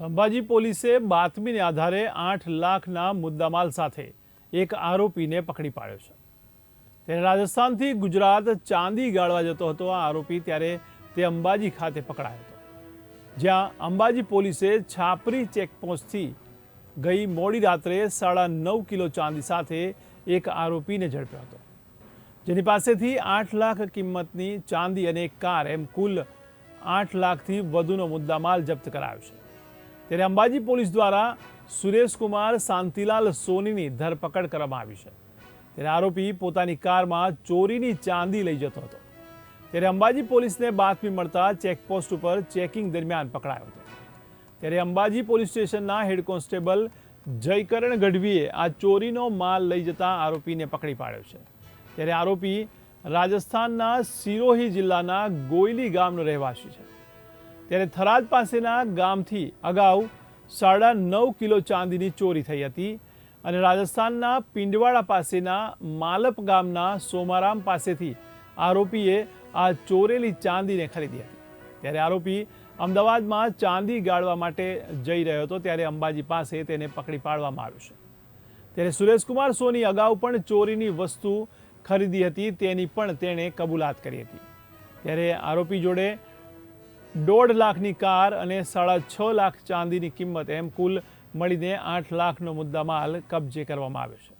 અંબાજી પોલીસે બાતમીને આધારે આઠ લાખના મુદ્દામાલ સાથે એક આરોપીને પકડી પાડ્યો છે. ત્યારે રાજસ્થાનથી ગુજરાત ચાંદી ગાળવા જતો હતો આ આરોપી ત્યારે તે અંબાજી ખાતે પકડાયો હતો. જ્યાં અંબાજી પોલીસે છાપરી ચેકપોસ્ટથી ગઈ મોડી રાત્રે સાડા નવ કિલો ચાંદી સાથે એક આરોપીને ઝડપ્યો હતો. જેની પાસેથી આઠ લાખ કિંમતની ચાંદી અને કાર એમ કુલ આઠ લાખથી વધુનો મુદ્દામાલ જપ્ત કરાયો છે. ત્યારે અંબાજી પોલીસ દ્વારા સુરેશકુમાર શાંતિલાલ સોનીની ધરપકડ કરવામાં આવી છે. ત્યારે આરોપી પોતાની કારમાં ચોરીની ચાંદી લઈ જતો હતો. ત્યારે અંબાજી પોલીસને બાતમી મળતા ચેકપોસ્ટ ઉપર ચેકિંગ દરમિયાન પકડાયો હતો. ત્યારે અંબાજી પોલીસ સ્ટેશનના હેડ કોન્સ્ટેબલ જયકરણ ગઢવીએ આ ચોરીનો માલ લઈ જતા આરોપીને પકડી પાડ્યો છે. ત્યારે આરોપી રાજસ્થાનના સિરોહી જિલ્લાના ગોયલી ગામનો રહેવાસી છે. ત્યારે થરાદ પાસેના ગામથી અગાઉ સાડા નવ કિલો ચાંદીની ચોરી થઈ હતી અને રાજસ્થાનના પિંડવાડા પાસેના માલપ ગામના સોમારામ પાસેથી આરોપીએ આ ચોરેલી ચાંદીને ખરીદી હતી. ત્યારે આરોપી અમદાવાદમાં ચાંદી ગાળવા માટે જઈ રહ્યો હતો, ત્યારે અંબાજી પાસે તેને પકડી પાડવામાં આવ્યો છે. ત્યારે સુરેશકુમાર સોની અગાઉ પણ ચોરીની વસ્તુ ખરીદી હતી, તેની પણ તેણે કબૂલાત કરી હતી. ત્યારે આરોપી જોડે દોઢ લાખની કાર અને સાડા છ લાખ ચાંદીની કિંમત એમ કુલ મળીને આઠ લાખનો મુદ્દામાલ કબજે કરવામાં આવ્યો છે.